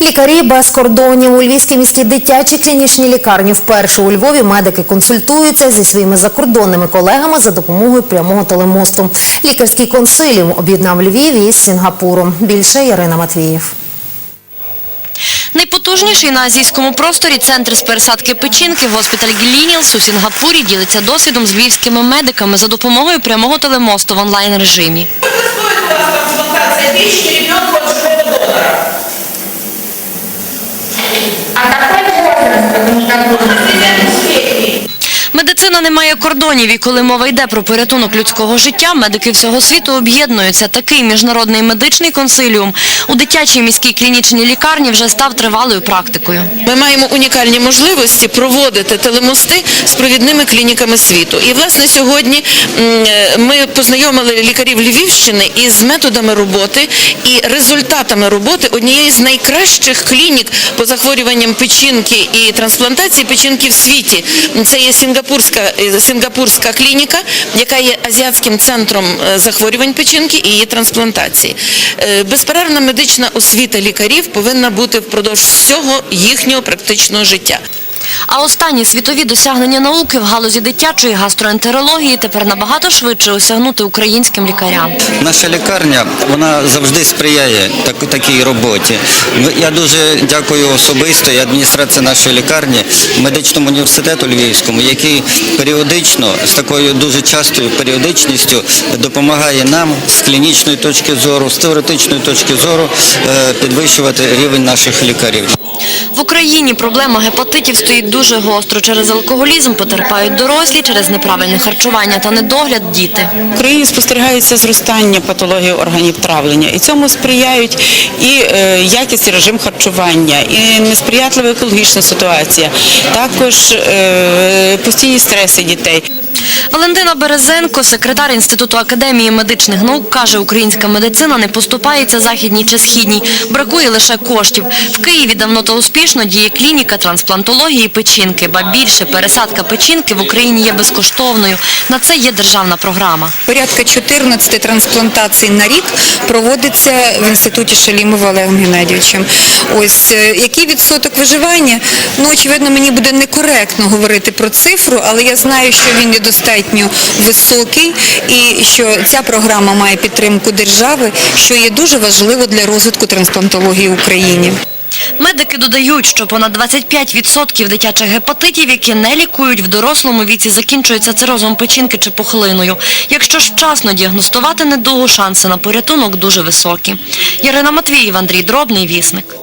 Лікарі без кордонів у Львівській міській дитячій клінічній лікарні вперше у Львові медики консультуються зі своїми закордонними колегами за допомогою прямого телемосту. Лікарський консиліум об'єднав Львів із Сінгапуром. Більше Ярина Матвіїв. Найпотужніший на азійському просторі центр з пересадки печінки госпіталь Гілінілс у Сінгапурі ділиться досвідом з львівськими медиками за допомогою прямого телемосту в онлайн-режимі. Сколько Медицина не має кордонів, і коли мова йде про порятунок людського життя, медики всього світу об'єднуються. Такий міжнародний медичний консиліум у дитячій міській клінічній лікарні вже став тривалою практикою. Ми маємо унікальні можливості проводити телемости з провідними клініками світу. І, власне, сьогодні ми познайомили лікарів Львівщини із методами роботи і результатами роботи однієї з найкращих клінік по захворюванням печінки і трансплантації печінки в світі. Це є сінгапурська, е, сінгапурська клініка, яка є азіатським центром е, захворювань печінки і її трансплантації. Е, Безперервна медична освіта лікарів повинна бути впродовж всього їхнього практичного життя. А останні світові досягнення науки в галузі дитячої гастроентерології тепер набагато швидше осягнути українським лікарям. Наша лікарня вона завжди сприяє так, такій роботі. Я дуже дякую особисто і адміністрації нашої лікарні, медичному університету Львівському, який періодично з такою дуже частою періодичністю допомагає нам з клінічної точки зору, з теоретичної точки зору е, підвищувати рівень наших лікарів. В Україні проблема гепатитів стоїть дуже гостро. Через алкоголізм потерпають дорослі, через неправильне харчування та недогляд діти. В Україні спостерігається зростання патології органів травлення, і цьому сприяють і е, якість режим харчування, і несприятлива екологічна ситуація, також е, постійні стреси дітей. Валентина Березенко, секретар Інституту академії медичних наук, каже, українська медицина не поступається західній чи східній. Бракує лише коштів. В Києві давно та успішно діє клініка трансплантології печінки. Ба більше пересадка печінки в Україні є безкоштовною. На це є державна програма. Порядка 14 трансплантацій на рік проводиться в інституті Шалімова Олегом Геннадійовичем. Ось е, який відсоток виживання? Ну, очевидно, мені буде некоректно говорити про цифру, але я знаю, що він є достатньо високий і що ця програма має підтримку держави, що є дуже важливо для розвитку трансплантології в Україні. Медики додають, що понад 25% дитячих гепатитів, які не лікують в дорослому віці, закінчуються цирозом печінки чи пухлиною. Якщо ж вчасно діагностувати недугу, шанси на порятунок дуже високі. Ярина Матвіїв, Андрій Дробний, Вісник.